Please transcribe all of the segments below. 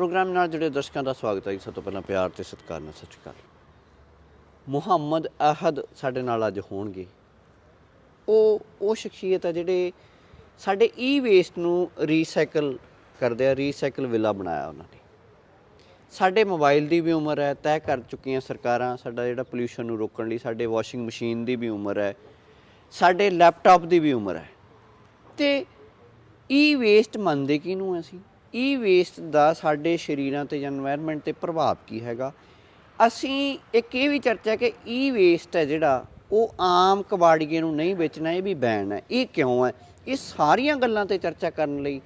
Programme ਨਾਲ ਜੁੜੇ ਦਰਸ਼ਕਾਂ ਦਾ ਸਵਾਗਤ ਹੈ ਜੀ। ਸਭ ਤੋਂ ਪਹਿਲਾਂ ਪਿਆਰ ਤੇ ਸਤਿਕਾਰ ਨਾਲ ਸਤਿ ਸ਼੍ਰੀ ਅਕਾਲ। ਮੁਹੰਮਦ ਅਹਦ ਸਾਡੇ ਨਾਲ ਅੱਜ ਹੋਣਗੇ। ਉਹ ਉਹ ਸ਼ਖਸੀਅਤ ਹੈ ਜਿਹੜੇ ਸਾਡੇ ਈ ਵੇਸਟ ਨੂੰ ਰੀਸਾਈਕਲ ਕਰਦੇ ਆ ਰੀਸਾਈਕਲ ਵਿਲਾ ਬਣਾਇਆ ਉਹਨਾਂ ਨੇ। ਸਾਡੇ ਮੋਬਾਈਲ ਦੀ ਵੀ ਉਮਰ ਹੈ, ਤੈਅ ਕਰ ਚੁੱਕੀਆਂ ਸਰਕਾਰਾਂ, ਸਾਡਾ ਜਿਹੜਾ ਪੋਲਿਊਸ਼ਨ ਨੂੰ ਰੋਕਣ ਲਈ ਸਾਡੇ ਵਾਸ਼ਿੰਗ ਮਸ਼ੀਨ ਦੀ ਵੀ ਉਮਰ ਹੈ, ਸਾਡੇ ਲੈਪਟਾਪ ਦੀ ਵੀ ਉਮਰ ਹੈ। ਤੇ ਈ ਵੇਸਟ ਮੰਨਦੇ ਕਿਹਨੂੰ ਅਸੀਂ? ਈ ਵੇਸਟ ਦਾ ਸਾਡੇ ਸਰੀਰਾਂ ਤੇ ਜਾਂ এনवायरमेंट ਤੇ ਪ੍ਰਭਾਵ ਕੀ ਹੈਗਾ? ਅਸੀਂ ਇੱਕ ਇਹ ਵੀ ਚਰਚਾ ਕਿ ਈ ਵੇਸਟ ਹੈ ਜਿਹੜਾ, ਉਹ ਆਮ ਕਬਾੜੀਏ ਨੂੰ ਨਹੀਂ ਵੇਚਣਾ, ਇਹ ਵੀ ਬੈਨ ਹੈ। ਇਹ ਕਿਉਂ ਹੈ? ਇਹ ਸਾਰੀਆਂ ਗੱਲਾਂ ਤੇ ਚਰਚਾ ਕਰਨ ਲਈ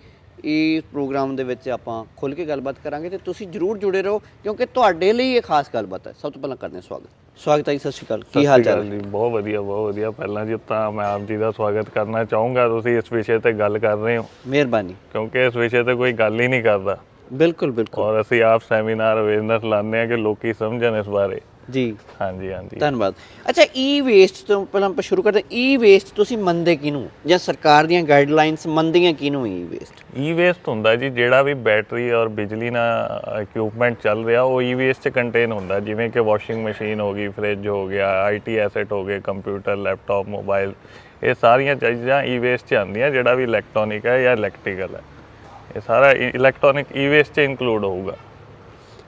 ਇਹ ਪ੍ਰੋਗਰਾਮ ਦੇ ਵਿੱਚ ਆਪਾਂ ਖੁੱਲ ਕੇ ਗੱਲਬਾਤ ਕਰਾਂਗੇ ਤੇ ਤੁਸੀਂ ਜਰੂਰ ਜੁੜੇ ਰਹੋ, ਕਿਉਂਕਿ ਤੁਹਾਡੇ ਲਈ ਇਹ ਖਾਸ ਗੱਲਬਾਤ ਹੈ। ਸਭ ਤੋਂ ਪਹਿਲਾਂ ਕਰਦੇ ਹਾਂ ਸਵਾਗਤ। ਸਵਾਗਤ ਹੈ ਜੀ ਸਤਿ ਸ਼੍ਰੀ ਅਕਾਲ। ਕੀ ਹਾਲ ਚਾਲ ਹੈ? ਜੀ ਬਹੁਤ ਵਧੀਆ ਬਹੁਤ ਵਧੀਆ। ਪਹਿਲਾਂ ਜੀ ਤਾਂ ਮੈਂ ਆਪ ਜੀ ਦਾ ਸਵਾਗਤ ਕਰਨਾ ਚਾਹੂੰਗਾ ਤੁਸੀਂ ਇਸ ਵਿਸ਼ੇ ਤੇ ਗੱਲ ਕਰ ਰਹੇ ਹੋ। ਮਿਹਰਬਾਨੀ। ਕਿਉਂਕਿ ਇਸ ਵਿਸ਼ੇ ਤੇ ਕੋਈ ਗੱਲ ਹੀ ਨਹੀਂ ਕਰਦਾ। ਬਿਲਕੁਲ ਬਿਲਕੁਲ। ਔਰ ਅਸੀਂ ਆਪ ਸੈਮੀਨਾਰ ਅਵੇਅਰਨੈਸ ਲਾਉਂਦੇ ਆ ਕਿ ਲੋਕੀ ਸਮਝਣ ਇਸ ਬਾਰੇ। ਜੀ। ਹਾਂਜੀ ਹਾਂਜੀ। ਧੰਨਵਾਦ। ਅੱਛਾ ਈ ਵੇਸਟ ਤੋਂ ਪਹਿਲਾਂ ਆਪਾਂ ਸ਼ੁਰੂ ਕਰਦੇ ਈ ਵੇਸਟ ਤੁਸੀਂ ਮੰਨਦੇ ਕਿਹਨੂੰ? ਜਾਂ ਸਰਕਾਰ ਦੀਆਂ ਗਾਈਡਲਾਈਨਸ ਮੰਨਦੀਆਂ ਕਿਹਨੂੰ ਈ ਵੇਸਟ ਈ ਵੇਸਟ ਹੁੰਦਾ ਜੀ ਜਿਹੜਾ ਵੀ ਬੈਟਰੀ ਔਰ ਬਿਜਲੀ ਨਾਲ ਇਕਵਿਪਮੈਂਟ ਚੱਲ ਰਿਹਾ ਉਹ ਈ ਵੇਸਟ ਚ ਕੰਟੇਨ ਹੁੰਦਾ। ਜਿਵੇਂ ਕਿ ਵਾਸ਼ਿੰਗ ਮਸ਼ੀਨ ਹੋ ਗਈ ਫ੍ਰਿਜ ਹੋ ਗਿਆ ਆਈਟੀ ਐਸੈਟ ਹੋ ਗਏ ਕੰਪਿਊਟਰ ਲੈਪਟਾਪ ਮੋਬਾਈਲ ਇਹ ਸਾਰੀਆਂ ਚੀਜ਼ਾਂ ਈ ਵੇਸਟ ਚ ਆਉਂਦੀਆਂ ਜਿਹੜਾ ਵੀ ਇਲੈਕਟ੍ਰੋਨਿਕ ਹੈ ਜਾਂ ਇਲੈਕਟ੍ਰੀਕਲ ਹੈ। ਇਹ ਸਾਰਾ ਇਲੈਕਟ੍ਰੋਨਿਕ ਈ ਵੇਸਟ ਚ ਇਨਕਲੂਡ ਹੋਊਗਾ।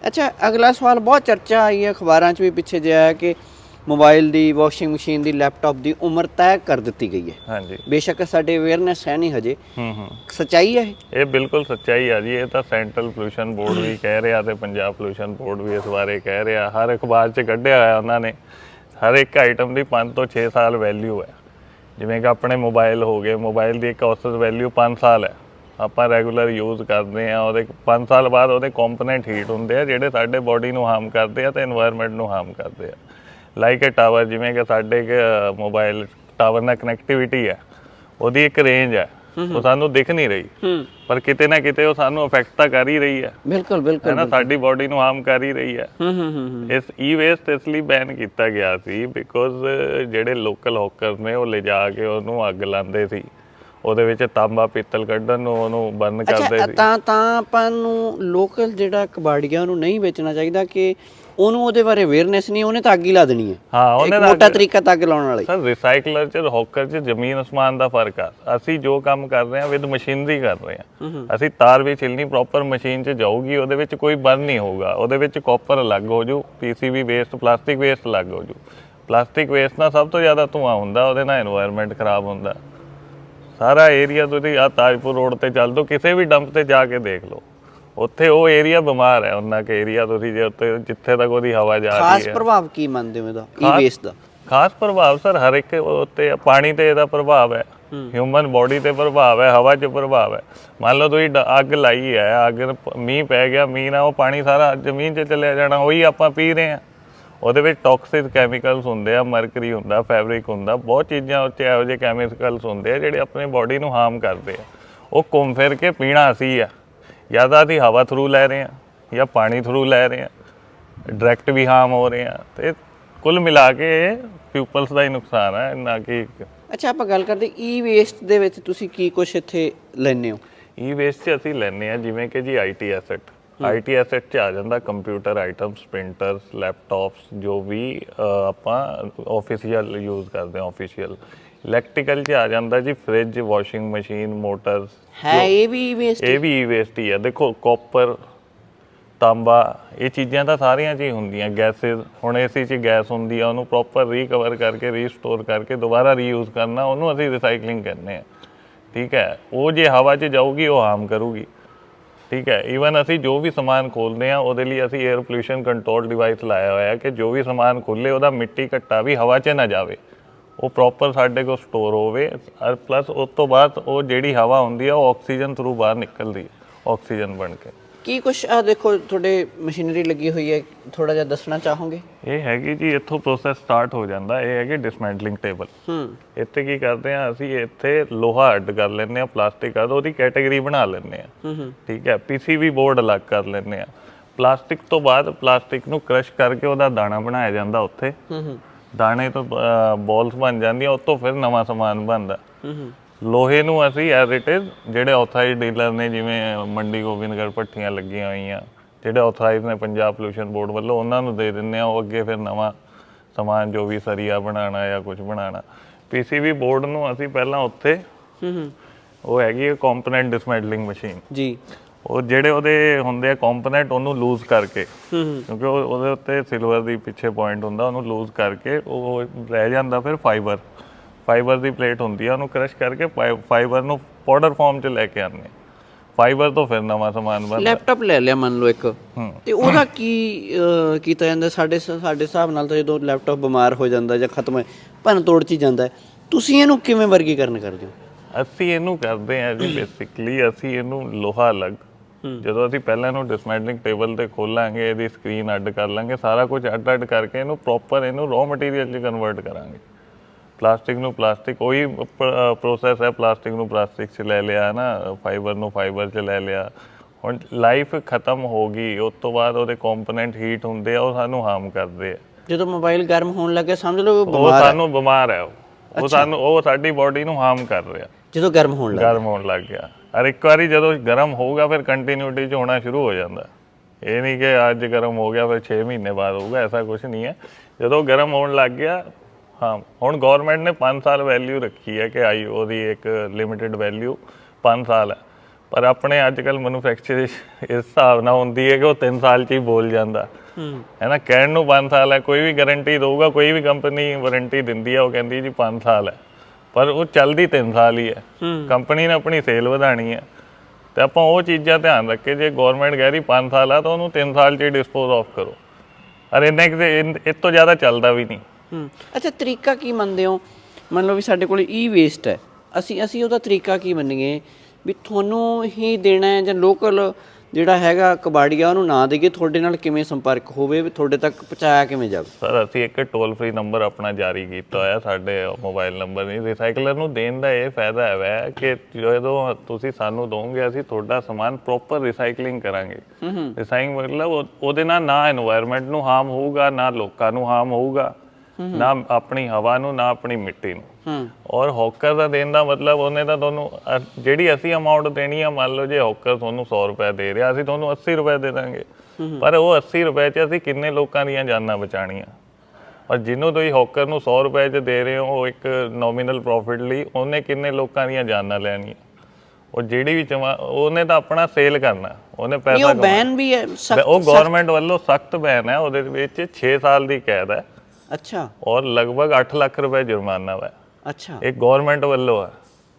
ਅੱਛਾ ਅਗਲਾ ਸਵਾਲ ਬਹੁਤ ਚਰਚਾ ਆਈ ਹੈ ਅਖਬਾਰਾਂ 'ਚ ਵੀ ਪਿੱਛੇ ਜਿਹਾ ਹੈ ਕਿ ਮੋਬਾਈਲ ਦੀ ਵਾਸ਼ਿੰਗ ਮਸ਼ੀਨ ਦੀ ਲੈਪਟਾਪ ਦੀ ਉਮਰ ਤੈਅ ਕਰ ਦਿੱਤੀ ਗਈ ਹੈ। ਹਾਂਜੀ। ਬੇਸ਼ੱਕ ਸਾਡੇ ਅਵੇਅਰਨੈਸ ਹੈ ਨਹੀਂ ਹਜੇ। ਹੂੰ ਹੂੰ। ਸੱਚਾਈ ਹੈ ਇਹ? ਇਹ ਬਿਲਕੁਲ ਸੱਚਾਈ ਆ ਜੀ ਇਹ ਤਾਂ ਸੈਂਟਰਲ ਪੋਲੂਸ਼ਨ ਬੋਰਡ ਵੀ ਕਹਿ ਰਿਹਾ ਤੇ ਪੰਜਾਬ ਪੋਲੂਸ਼ਨ ਬੋਰਡ ਵੀ ਇਸ ਬਾਰੇ ਕਹਿ ਰਿਹਾ। ਹਰ ਅਖਬਾਰ 'ਚ ਕੱਢਿਆ ਹੋਇਆ ਉਹਨਾਂ ਨੇ ਹਰ ਇੱਕ ਆਈਟਮ ਦੀ 5 ਤੋਂ 6 ਸਾਲ ਵੈਲਿਊ ਹੈ। ਜਿਵੇਂ ਕਿ ਆਪਣੇ ਮੋਬਾਈਲ ਹੋ ਗਏ ਮੋਬਾਈਲ ਦੀ ਇੱਕ ਔਸਤ ਵੈਲਿਊ 5 ਸਾਲ ਹੈ। ਆਪਾਂ ਰੈਗੂਲਰ ਯੂਜ਼ ਕਰਦੇ ਆ ਉਹਦੇ 5 ਸਾਲ ਬਾਅਦ ਉਹਦੇ ਕੰਪੋਨੈਂਟ ਹੀਟ ਹੁੰਦੇ ਆ ਜਿਹੜੇ ਸਾਡੇ ਬਾਡੀ ਨੂੰ ਹਾਰਮ ਕਰਦੇ ਆ ਤੇ এনवायरमेंट ਨੂੰ ਹਾਰਮ ਕਰਦੇ ਆ। ਲਾਈਕ ਅ ਟਾਵਰ ਜਿਵੇਂ ਕਿ ਸਾਡੇ ਮੋਬਾਈਲ ਟਾਵਰ ਨਾਲ ਕਨੈਕਟੀਵਿਟੀ ਹੈ ਉਹਦੀ ਇੱਕ ਰੇਂਜ ਹੈ। ਉਹ ਸਾਨੂੰ ਦਿਖ ਨਹੀਂ ਰਹੀ। ਪਰ ਕਿਤੇ ਨਾ ਕਿਤੇ ਉਹ ਸਾਨੂੰ ਅਫੈਕਟ ਤਾਂ ਕਰ ਹੀ ਰਹੀ ਹੈ। ਬਿਲਕੁਲ ਬਿਲਕੁਲ ਹੈ ਨਾ? ਸਾਡੀ ਬਾਡੀ ਨੂੰ ਹਾਰਮ ਕਰ ਹੀ ਰਹੀ ਹੈ। ਇਸ ਈ ਵੇਸਟ ਇਸ ਲਈ ਬੈਨ ਕੀਤਾ ਗਿਆ ਸੀ ਬਿਕੋਜ਼ ਜਿਹੜੇ ਲੋਕਲ ਹੌਕਰ ਨੇ ਉਹ ਲਿਜਾ ਕੇ ਉਹਨੂੰ ਅੱਗ ਲਾਉਂਦੇ ਸੀ। ਉਹਦੇ ਵਿੱਚ ਤਾਂਬਾ ਪੀਤਲ ਕੱਢਣ ਨੂੰ ਉਹਨੂੰ ਬਰਨ ਕਰਦੇ ਸੀ। ਤਾਂ ਤਾਂ ਆਪਾਂ ਨੂੰ ਲੋਕਲ ਜਿਹੜਾ ਕਬਾੜੀਆਂ ਨੂੰ ਨਹੀਂ ਵੇਚਣਾ ਚਾਹੀਦਾ ਕਿ ਉਹਨੂੰ ਉਹਦੇ ਬਾਰੇ ਅਵੇਅਰਨੈਸ ਨਹੀਂ ਉਹਨੇ ਤਾਂ ਅੱਗ ਲਾ ਦੇਣੀ ਹੈ। ਹਾਂ ਉਹਨੇ ਦਾ ਮੋਟਾ ਤਰੀਕਾ ਤਾਂ ਅੱਗ ਲਾਉਣ ਵਾਲੀ ਸਰ ਰੀਸਾਈਕਲਰ ਚ ਹੌਕਰ ਚ ਜ਼ਮੀਨ ਅਸਮਾਨ ਦਾ ਫ਼ਰਕ ਆ। ਅਸੀਂ ਜੋ ਕੰਮ ਕਰ ਰਹੇ ਹਾਂ ਵਿਦ ਮਸ਼ੀਨਰੀ ਕਰ ਰਹੇ ਹਾਂ। ਅਸੀਂ ਤਾਰ ਵੀ ਛਿਲਣੀ ਪ੍ਰੋਪਰ ਮਸ਼ੀਨ ਚ ਜਾਊਗੀ ਉਹਦੇ ਵਿੱਚ ਕੋਈ ਬਰਨ ਨਹੀਂ ਹੋਊਗਾ। ਉਹਦੇ ਵਿੱਚ ਕਾਪਰ ਅਲੱਗ ਹੋ ਜੂ ਪੀਸੀਬੀ ਵੇਸਟ ਪਲਾਸਟਿਕ ਵੇਸਟ ਅਲੱਗ ਹੋ ਜੂ। ਪਲਾਸਟਿਕ ਵੇਸਟ ਨਾਲ ਸਭ ਤੋਂ ਜ਼ਿਆਦਾ ਧੂਆਂ ਹੁੰਦਾ ਉਹਦੇ ਨਾਲ এনवायरमेंट ਖਰਾਬ ਹੁੰਦਾ। ਸਾਰਾ ਏਰੀਆ ਤੁਸੀਂ ਆ ਤਾਜਪੁਰ ਰੋਡ ਤੇ ਚੱਲ ਦੋ ਕਿਸੇ ਵੀ ਡੰਪ ਤੇ ਜਾ ਕੇ ਦੇਖ ਲਓ। ਉੱਥੇ ਉਹ ਏਰੀਆ ਬਿਮਾਰ ਹੈ ਉਹਨਾਂ ਕੇ ਏਰੀਆ ਤੁਸੀਂ ਜੇ ਉੱਤੇ ਜਿੱਥੇ ਤੱਕ ਉਹਦੀ ਹਵਾ ਜਾ ਖਾਸ ਰਹੀ ਹੈ। ਪ੍ਰਭਾਵ ਕੀ ਮੰਨਦੇ ਹੋ ਇਹਦਾ? ਈ ਖਾਸ- ਵੇਸਟ ਦਾ? ਖਾਸ ਪ੍ਰਭਾਵ ਸਰ ਹਰ ਇੱਕ ਉੱਤੇ ਪਾਣੀ ਤੇ ਇਹਦਾ ਪ੍ਰਭਾਵ ਹੈ। ਹਿਊਮਨ ਬਾਡੀ ਤੇ ਪ੍ਰਭਾਵ ਹੈ ਹਵਾ 'ਚ ਪ੍ਰਭਾਵ ਹੈ। ਮੰਨ ਲਓ ਤੁਸੀਂ ਅੱਗ ਲਾਈ ਹੈ ਅੱਗ ਮੀਂਹ ਪੈ ਗਿਆ ਮੀਂਹ ਨਾਲ ਉਹ ਪਾਣੀ ਸਾਰਾ ਜ਼ਮੀਨ 'ਚ ਚਲਿਆ ਜਾਣਾ ਉਹੀ ਆਪਾਂ ਪੀ ਰਹੇ ਹਾਂ। ਉਹਦੇ ਵਿੱਚ ਟੌਕਸਿਕ ਕੈਮੀਕਲਸ ਹੁੰਦੇ ਆ ਮਰਕਰੀ ਹੁੰਦਾ ਫੈਬਰਿਕ ਹੁੰਦਾ ਬਹੁਤ ਚੀਜ਼ਾਂ ਉੱਤੇ ਇਹੋ ਜਿਹੇ ਕੈਮੀਕਲਸ ਹੁੰਦੇ ਆ ਜਿਹੜੇ ਆਪਣੇ ਬਾਡੀ ਨੂੰ ਹਾਰਮ ਕਰਦੇ ਆ। ਉਹ ਘੁੰਮ ਫਿਰ ਕੇ ਪੀਣਾ ਅਸੀਂ ਆ ਜਾਂ ਤਾਂ ਅਸੀਂ ਹਵਾ ਥਰੂ ਲੈ ਰਹੇ ਆ ਜਾਂ ਪਾਣੀ ਥਰੂ ਲੈ ਰਹੇ ਆ ਡਾਇਰੈਕਟ ਵੀ ਹਾਰਮ ਹੋ ਰਹੇ ਆ ਤੇ ਕੁੱਲ ਮਿਲਾ ਕੇ ਪੀਪਲਸ ਦਾ ਹੀ ਨੁਕਸਾਨ ਹੈ ਨਾ ਕਿ ਅੱਛਾ ਆਪਾਂ ਗੱਲ ਕਰਦੇ ਈ ਵੇਸਟ ਦੇ ਵਿੱਚ ਤੁਸੀਂ ਕੀ ਕੁਝ ਇੱਥੇ ਲੈਨੇ ਹੋ? ਈ ਵੇਸਟ 'ਚ ਅਸੀਂ ਲੈਂਦੇ ਆ ਜਿਵੇਂ ਕਿ ਜੀ ਆਈਟੀ ਐਸੈਟ ਆਈਟੀ ਐਸੈਟ 'ਚ ਆ ਜਾਂਦਾ ਕੰਪਿਊਟਰ ਆਈਟਮਸ ਪ੍ਰਿੰਟਰਸ ਲੈਪਟਾਪਸ ਜੋ ਵੀ ਆਪਾਂ ਆਫੀਸ਼ੀਅਲ ਯੂਜ਼ ਕਰਦੇ ਆ ਆਫੀਸ਼ੀਅਲ ਇਲੈਕਟ੍ਰੀਕਲ 'ਚ ਆ ਜਾਂਦਾ ਜੀ ਫ੍ਰਿਜ ਵਾਸ਼ਿੰਗ ਮਸ਼ੀਨ ਮੋਟਰਸ ਹੈ ਇਹ ਵੀ ਵੇਸਟ ਇਹ ਵੀ ਵੇਸਟ ਹੀ ਆ ਦੇਖੋ ਕਾਪਰ ਤਾਂਬਾ ਇਹ ਚੀਜ਼ਾਂ ਤਾਂ ਸਾਰੀਆਂ 'ਚ ਹੀ ਹੁੰਦੀਆਂ। ਗੈਸਸ ਹੁਣ ਏਸੀ 'ਚ ਗੈਸ ਹੁੰਦੀ ਆ ਉਹਨੂੰ ਪ੍ਰੋਪਰ ਰੀਕਵਰ ਕਰਕੇ ਰੀਸਟੋਰ ਕਰਕੇ ਦੁਬਾਰਾ ਰੀਯੂਜ਼ ਕਰਨਾ ਉਹਨੂੰ ਅਸੀਂ ਰੀਸਾਈਕਲਿੰਗ ਕਹਿੰਦੇ ਆ ਠੀਕ ਹੈ ਉਹ ਜੇ ਹਵਾ 'ਚ ਜਾਊਗੀ ਉਹ ਹਾਰਮ ਕਰੂਗੀ। ਠੀਕ ਹੈ ਈਵਨ ਅਸੀਂ ਜੋ ਵੀ ਸਮਾਨ ਖੋਲਦੇ ਆ ਉਹਦੇ ਲਈ ਅਸੀਂ 에ਅਰ ਪੋਲੂਸ਼ਨ ਕੰਟਰੋਲ ਡਿਵਾਈਸ ਲਾਇਆ ਹੋਇਆ ਹੈ ਕਿ ਜੋ ਵੀ ਸਮਾਨ ਖੁੱਲੇ ਉਹਦਾ ਮਿੱਟੀ ਘੱਟਾ ਵੀ ਹਵਾ 'ਚ ਨਾ ਜਾਵੇ। ਉਹ ਪ੍ਰੋਪਰ ਸਾਡੇ ਕੋਲ ਸਟੋਰ ਹੋਵੇ ਔਰ ਪਲੱਸ ਉਸ ਤੋਂ ਬਾਅਦ ਉਹ ਜਿਹੜੀ ਹਵਾ ਹੁੰਦੀ ਆ ਉਹ ਆਕਸੀਜਨ ਥਰੂ ਬਾਹਰ ਨਿਕਲਦੀ ਹੈ ਆਕਸੀਜਨ ਬਣ ਕੇ। ਕੀ ਕੁਝ ਆ ਦੇਖੋ ਤੁਹਾਡੇ ਮਸ਼ੀਨਰੀ ਲੱਗੀ ਹੋਈ ਹੈ ਥੋੜਾ ਜਿਹਾ ਦੱਸਣਾ ਚਾਹੋਗੇ? ਇਹ ਹੈਗੀ ਜੀ ਇੱਥੋਂ ਪ੍ਰੋਸੈਸ ਸਟਾਰਟ ਹੋ ਜਾਂਦਾ ਇਹ ਹੈਗੀ ਡਿਸਮੈਂਟਲਿੰਗ ਟੇਬਲ ਹੂੰ। ਇੱਥੇ ਕੀ ਕਰਦੇ ਆ ਅਸੀਂ ਇੱਥੇ ਲੋਹਾ ਅੱਡ ਕਰ ਲੈਂਦੇ ਆ ਪਲਾਸਟਿਕ ਆ ਉਹਦੀ ਕੈਟਾਗਰੀ ਬਣਾ ਲੈਂਦੇ ਆ ਹੂੰ ਹੂੰ। ਠੀਕ ਹੈ ਪੀਸੀਬੀ ਬੋਰਡ ਅਲੱਗ ਕਰ ਲੈਂਦੇ ਆ ਪਲਾਸਟਿਕ ਤੋਂ ਬਾਅਦ ਪਲਾਸਟਿਕ ਨੂੰ ਕ੍ਰਸ਼ ਕਰਕੇ ਉਹਦਾ ਦਾਣਾ ਬਣਾਇਆ ਜਾਂਦਾ ਉੱਥੇ। ਹੂੰ ਹੂੰ। ਦਾਣੇ ਤੋਂ ਬੋਲਸ ਬਣ ਜਾਂਦੀਆਂ ਉਸ ਤੋਂ ਫਿਰ ਨਵਾਂ ਸਮਾਨ ਬਣਦਾ। ਹੂੰ ਹੂੰ। ਲੋਹੇ ਨੂੰ ਅਸੀਂ ਐਜ਼ ਇਟ ਇਜ਼ ਜਿਹੜੇ ਆਥੋਰਾਈਜ਼ਡ ਡੀਲਰ ਨੇ ਜਿਵੇਂ ਮੰਡੀ ਗੋਬਿੰਦਗੜ੍ਹ ਭੱਠੀਆਂ ਲੱਗੀਆਂ ਹੋਈਆਂ ਜਿਹੜੇ ਆਥੋਰਾਈਜ਼ ਨੇ ਪੰਜਾਬ ਪੋਲੂਸ਼ਨ ਬੋਰਡ ਵੱਲੋਂ ਉਹਨਾਂ ਨੂੰ ਦੇ ਦਿੰਨੇ ਆ ਉਹ ਅੱਗੇ ਫਿਰ ਨਵਾਂ ਸਮਾਨ ਜੋ ਵੀ ਸਰੀਆ ਬਣਾਉਣਾ ਜਾਂ ਕੁਝ ਬਣਾਉਣਾ। ਪੀਸੀਬੀ ਬੋਰਡ ਨੂੰ ਅਸੀਂ ਪਹਿਲਾਂ ਉੱਥੇ ਹੂੰ ਹੂੰ। ਉਹ ਹੈਗੀ ਹੈ ਕੰਪੋਨੈਂਟ ਡਿਸਮੈਂਟਲਿੰਗ ਮਸ਼ੀਨ ਜੀ। ਉਹ ਜਿਹੜੇ ਉਹਦੇ ਹੁੰਦੇ ਆ ਕੰਪੋਨੈਂਟ ਉਹਨੂੰ ਲੂਜ਼ ਕਰਕੇ ਕਿਉਂਕਿ ਉਹ ਉਹਦੇ ਉੱਤੇ ਸਿਲਵਰ ਦੀ ਪਿੱਛੇ ਪੁਆਇੰਟ ਹੁੰਦਾ ਉਹਨੂੰ ਲੂਜ਼ ਕਰਕੇ ਉਹ ਰਹਿ ਜਾਂਦਾ ਫਿਰ ਫਾਈਬਰ ਫਾਈਬਰ ਦੀ ਪਲੇਟ ਹੁੰਦੀ ਆ ਉਹਨੂੰ ਕ੍ਰਸ਼ ਕਰਕੇ ਫਾਈਬਰ ਨੂੰ ਪਾਊਡਰ ਫਾਰਮ 'ਚ ਲੈ ਕੇ ਆਉਂਦੇ ਫਾਈਬਰ ਤੋਂ ਫਿਰ ਨਵਾਂ ਸਮਾਨ ਬਣਦਾ। ਲੈਪਟਾਪ ਲੈ ਲਿਆ ਮੰਨ ਲਓ ਇੱਕ। ਤੇ ਉਹਦਾ ਕੀ ਕੀਤਾ ਜਾਂਦਾ? ਸਾਡੇ ਸਾਡੇ ਹਿਸਾਬ ਨਾਲ ਤਾਂ ਜਦੋਂ ਲੈਪਟਾਪ ਬਿਮਾਰ ਹੋ ਜਾਂਦਾ ਜਾਂ ਖਤਮ ਭੰਨ ਤੋੜ ਚ ਜਾਂਦਾ। ਤੁਸੀਂ ਇਹਨੂੰ ਕਿਵੇਂ ਵਰਗੀਕਰਨ ਕਰਦੇ ਹੋ? ਅਸੀਂ ਇਹਨੂੰ ਕਰਦੇ ਆ ਜੀ ਬੇਸਿਕਲੀ ਅਸੀਂ ਇਹਨੂੰ ਲੋਹਾ ਅਲੱਗ। ਜਦੋਂ ਅਸੀਂ ਪਹਿਲਾਂ ਇਹਨੂੰ ਡਿਸਮੈਂਟਲਿੰਗ ਟੇਬਲ ਤੇ ਖੋਲਾਂਗੇ ਇਹਦੀ ਸਕਰੀਨ ਅੱਡ ਕਰ ਲਾਂਗੇ ਸਾਰਾ ਕੁਝ ਅੱਡ ਅੱਡ ਕਰਕੇ ਇਹਨੂੰ ਪ੍ਰੋਪਰ ਇਹਨੂੰ ਰॉ ਮਟੀਰੀਅਲ 'ਚ ਕਨਵਰਟ ਕਰਾਂਗੇ। ਪਲਾਸਟਿਕ ਨੂੰ ਪਲਾਸਟਿਕ ਉਹੀ ਪ੍ਰੋਸੈਸ ਹੈ ਪਲਾਸਟਿਕ ਨੂੰ ਪਲਾਸਟਿਕ 'ਚ ਲੈ ਲਿਆ ਨਾ ਫਾਈਬਰ ਨੂੰ ਫਾਈਬਰ 'ਚ ਲੈ ਲਿਆ। ਹੁਣ ਲਾਈਫ ਖਤਮ ਹੋ ਗਈ ਉਸ ਤੋਂ ਬਾਅਦ ਉਹਦੇ ਕੰਪੋਨੈਂਟ ਹੀਟ ਹੁੰਦੇ ਆ ਉਹ ਸਾਨੂੰ ਹਾਰਮ ਕਰਦੇ ਆ। ਜਦੋਂ ਮੋਬਾਈਲ ਗਰਮ ਹੋਣ ਲੱਗੇ ਸਮਝ ਲਓ ਉਹ ਉਹ ਬਿਮਾਰ ਹੈ ਸਾਨੂੰ ਬਿਮਾਰ ਹੈ ਉਹ। ਉਹ ਸਾਨੂੰ ਉਹ ਸਾਡੀ ਬਾਡੀ ਨੂੰ ਹਾਰਮ ਕਰ ਰਿਹਾ। ਜਦੋਂ ਗਰਮ ਹੋਣ ਲੱਗ ਗਰਮ ਹੋਣ ਲੱਗ ਗਿਆ। ਔਰ ਇੱਕ ਵਾਰੀ ਜਦੋਂ ਗਰਮ ਹੋਊਗਾ ਫਿਰ ਕੰਟੀਨਿਊਟੀ ਚ ਹੋਣਾ ਸ਼ੁਰੂ ਹੋ ਜਾਂਦਾ। ਇਹ ਨਹੀਂ ਕਿ ਅੱਜ ਗਰਮ ਹੋ ਗਿਆ ਫਿਰ 6 ਮਹੀਨੇ ਬਾਅਦ ਹੋਊਗਾ ਐਸਾ ਕੁਝ ਨਹੀਂ ਹੈ। ਜਦੋਂ ਗਰਮ ਹੋਣ ਲੱਗ ਗਿਆ ਹਾਂ ਹੁਣ ਗਵਰਨਮੈਂਟ ਨੇ 5 ਸਾਲ ਵੈਲਿਊ ਰੱਖੀ ਹੈ ਕਿ ਆਈ ਉਹਦੀ ਇੱਕ ਲਿਮਿਟਿਡ ਵੈਲਿਊ 5 ਸਾਲ ਹੈ। ਪਰ ਆਪਣੇ ਅੱਜ ਕੱਲ ਮੈਨੂਫੈਕਚਰ ਇਸ ਹਿਸਾਬ ਨਾਲ ਹੁੰਦੀ ਹੈ ਕਿ ਉਹ 3 ਸਾਲ ਚ ਹੀ ਬੋਲ ਜਾਂਦਾ। ਹੂੰ। ਹੈ ਨਾ ਕਹਿਣ ਨੂੰ 5 ਸਾਲ ਹੈ ਕੋਈ ਵੀ ਗਾਰੰਟੀ ਦਊਗਾ ਕੋਈ ਵੀ ਕੰਪਨੀ ਵਾਰੰਟੀ ਦਿੰਦੀ ਹੈ ਉਹ ਕਹਿੰਦੀ ਜੀ 5 ਸਾਲ ਹੈ। ਪਰ ਉਹ ਚੱਲਦੀ 3 ਸਾਲ ਹੀ ਹੈ। ਕੰਪਨੀ ਨੇ ਆਪਣੀ ਸੇਲ ਵਧਾਣੀ ਹੈ। ਤੇ ਆਪਾਂ ਉਹ ਚੀਜ਼ਾਂ ਧਿਆਨ ਰੱਖ ਜੇ ਗਵਰਨਮੈਂਟ ਕਹਿ ਰਹੀ 5 ਸਾਲ ਆ ਤਾਂ ਉਹਨੂੰ 3 ਸਾਲ 'ਚ ਹੀ ਡਿਸਪੋਜ਼ ਆਫ ਕਰੋ। ਅਰ ਇੰਨੇ ਕਿ ਇਸ ਤੋਂ ਜ਼ਿਆਦਾ ਚੱਲਦਾ ਵੀ ਨਹੀਂ। ਹੂੰ। ਅੱਛਾ ਤਰੀਕਾ ਕੀ ਮੰਨਦੇ ਹੋ? ਮੰਨ ਲਓ ਵੀ ਸਾਡੇ ਕੋਲ ਈ ਵੇਸਟ ਹੈ। ਅਸੀਂ ਅਸੀਂ ਉਹਦਾ ਤਰੀਕਾ ਕੀ ਮੰਨੀਏ? ਵੀ ਤੁਹਾਨੂੰ ਹੀ ਦੇਣਾ ਹੈ ਜਾਂ ਲੋਕਲ ਜਿਹੜਾ ਹੈਗਾ ਕਬਾੜੀਆ ਉਹਨੂੰ ਨਾ ਦੇਈਏ ਤੁਹਾਡੇ ਨਾਲ ਕਿਵੇਂ ਸੰਪਰਕ ਹੋਵੇ ਵੀ ਤੁਹਾਡੇ ਤੱਕ ਪਹੁੰਚਾਇਆ ਕਿਵੇਂ ਜਾਵੇ? ਸਰ ਅਸੀਂ ਇੱਕ ਟੋਲ ਫਰੀ ਨੰਬਰ ਆਪਣਾ ਜਾਰੀ ਕੀਤਾ ਹੋਇਆ ਸਾਡੇ ਮੋਬਾਈਲ ਨੰਬਰ ਨਹੀਂ ਰੀਸਾਈਕਲਰ ਨੂੰ ਦੇਣ ਦਾ ਇਹ ਫਾਇਦਾ ਹੈ ਕਿ ਜਦੋਂ ਤੁਸੀਂ ਸਾਨੂੰ ਦੋਗੇ ਅਸੀਂ ਤੁਹਾਡਾ ਸਮਾਨ ਪ੍ਰੋਪਰ ਰੀਸਾਈਕਲਿੰਗ ਕਰਾਂਗੇ। ਰੀਸਾਈਕਲਿੰਗ ਮਤਲਬ ਉਹਦੇ ਨਾਲ ਨਾ এনवायरमेंट ਨੂੰ ਹਾਰਮ ਹੋਊਗਾ ਨਾ ਲੋਕਾਂ ਨੂੰ ਹਾਰਮ ਹੋਊਗਾ। ਨਾ ਆਪਣੀ ਹਵਾ ਨੂੰ ਨਾ ਆਪਣੀ ਮਿੱਟੀ ਨੂੰ। ਔਰ ਹੌਕਰ ਦਾ ਦੇਣ ਦਾ ਮਤਲਬ ਉਹਨੇ ਤਾਂ ਤੁਹਾਨੂੰ ਅ- ਜਿਹੜੀ ਅਸੀਂ ਅਮਾਉਂਟ ਦੇਣੀ ਆ ਮੰਨ ਲਓ ਜੇ ਹੌਕਰ ਤੁਹਾਨੂੰ 100 ਰੁਪਏ ਦੇ ਰਿਹਾ ਅਸੀਂ ਤੁਹਾਨੂੰ 80 ਰੁਪਏ ਦੇ ਦਾਂਗੇ। ਪਰ ਉਹ 80 ਰੁਪਏ 'ਚ ਅਸੀਂ ਕਿੰਨੇ ਲੋਕਾਂ ਦੀਆਂ ਜਾਨਾਂ ਬਚਾਣੀਆਂ ਔਰ ਜਿਹਨੂੰ ਤੁਸੀਂ ਹੌਕਰ ਨੂੰ 100 ਰੁਪਏ 'ਚ ਦੇ ਰਹੇ ਹੋ ਉਹ ਇੱਕ ਨੋਮੀਨਲ ਪ੍ਰੋਫਿਟ ਲਈ ਉਹਨੇ ਕਿੰਨੇ ਲੋਕਾਂ ਦੀਆਂ ਜਾਨਾਂ ਲੈਣੀਆਂ? ਉਹ ਜਿਹੜੀ ਵੀ ਚਮਾ ਉਹਨੇ ਤਾਂ ਆਪਣਾ ਸੇਲ ਕਰਨਾ ਉਹਨੇ ਪੈਸਾ ਉਹ ਬੈਨ ਵੀ ਹੈ ਸਖ਼ਤ- ਉਹ ਗਵਰਨਮੈਂਟ ਵੱਲੋਂ ਸਖਤ ਬੈਨ ਹੈ ਉਹਦੇ ਵਿੱਚ 6 ਸਾਲ ਦੀ ਕੈਦ ਹੈ। ਅੱਛਾ। ਔਰ ਲਗਭਗ 8 ਲੱਖ ਰੁਪਏ ਜੁਰਮਾਨਾ ਹੈ ਅੱਛਾ। ਇਹ ਗਵਰਨਮੈਂਟ ਵੱਲੋਂ ਹੈ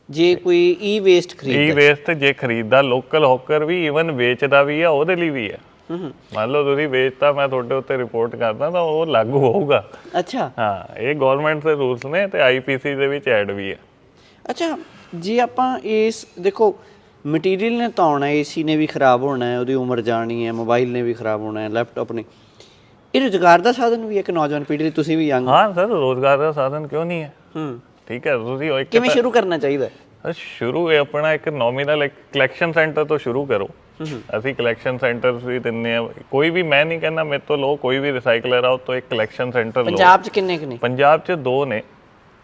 ਜੇ ਕੋਈ ਈ ਵੇਸਟ ਈ ਵੇਸਟ ਜੇ ਖਰੀਦਦਾ ਲੋਕਲ ਹੌਕਰ ਵੀ ਈਵਨ ਵੇਚਦਾ ਵੀ ਆ ਉਹਦੇ ਲਈ ਵੀ ਹੈ ਹੂੰ। ਮੰਨ ਲਓ ਤੁਸੀਂ ਵੇਚਤਾ ਮੈਂ ਤੁਹਾਡੇ ਉੱਤੇ ਰਿਪੋਰਟ ਕਰਦਾ ਤਾਂ ਉਹ ਲਾਗੂ ਹੋਊਗਾ। ਅੱਛਾ। ਹਾਂ ਇਹ ਗਵਰਨਮੈਂਟ ਦੇ ਰੂਲਸ ਨੇ ਤੇ ਆਈਪੀਸੀ ਦੇ ਵਿੱਚ ਐਡ ਵੀ ਹੈ ਅੱਛਾ ਜੇ ਆਪਾਂ ਇਸ ਦੇਖੋ ਮਟੀਰੀਅਲ ਨੇ ਤਾਂ ਆਉਣਾ ਏਸੀ ਨੇ ਵੀ ਖਰਾਬ ਹੋਣਾ ਹੈ ਉਹਦੀ ਉਮਰ ਜਾਣੀ ਹੈ ਮੋਬਾਈਲ ਨੇ ਵੀ ਖਰਾਬ ਹੋਣਾ ਹੈ ਲੈਪਟਾਪ ਨੇ। ਇਹ ਰੁਜ਼ਗਾਰ ਦਾ ਸਾਧਨ ਵੀ ਹੈ ਇੱਕ ਨੌਜਵਾਨ ਪੀੜ੍ਹੀ ਲਈ ਤੁਸੀਂ ਵੀ ਯੰਗ ਹਾਂ। ਸਰ ਰੋਜ਼ਗਾਰ ਦਾ ਸਾਧਨ ਕਿਉਂ ਨਹੀਂ ਹੈ? ਹੂੰ। ਠੀਕ ਹੈ ਤੁਸੀਂ ਉਹ ਇੱਕ ਕਿਵੇਂ ਸ਼ੁਰੂ ਕਰਨਾ ਚਾਹੀਦਾ ਹੈ? ਤਾਂ ਸ਼ੁਰੂ ਇਹ ਆਪਣਾ ਇੱਕ ਨੋਮੀਨਲ ਇੱਕ ਕਲੈਕਸ਼ਨ ਸੈਂਟਰ ਤੋਂ ਸ਼ੁਰੂ ਕਰੋ। ਅਸੀਂ ਕਲੈਕਸ਼ਨ ਸੈਂਟਰ ਵੀ ਦਿੰਨੇ ਆ ਕੋਈ ਵੀ ਮੈਂ ਨਹੀਂ ਕਹਿੰਦਾ ਮੇਰੇ ਤੋਂ ਲੋ ਕੋਈ ਵੀ ਰਿਸਾਈਕਲਰ ਆ ਉਹ ਤੋਂ ਇੱਕ ਕਲੈਕਸ਼ਨ ਸੈਂਟਰ ਲਓ। ਪੰਜਾਬ 'ਚ ਕਿੰਨੇ ਕੁ ਨੇ? ਪੰਜਾਬ 'ਚ ਦੋ ਨੇ।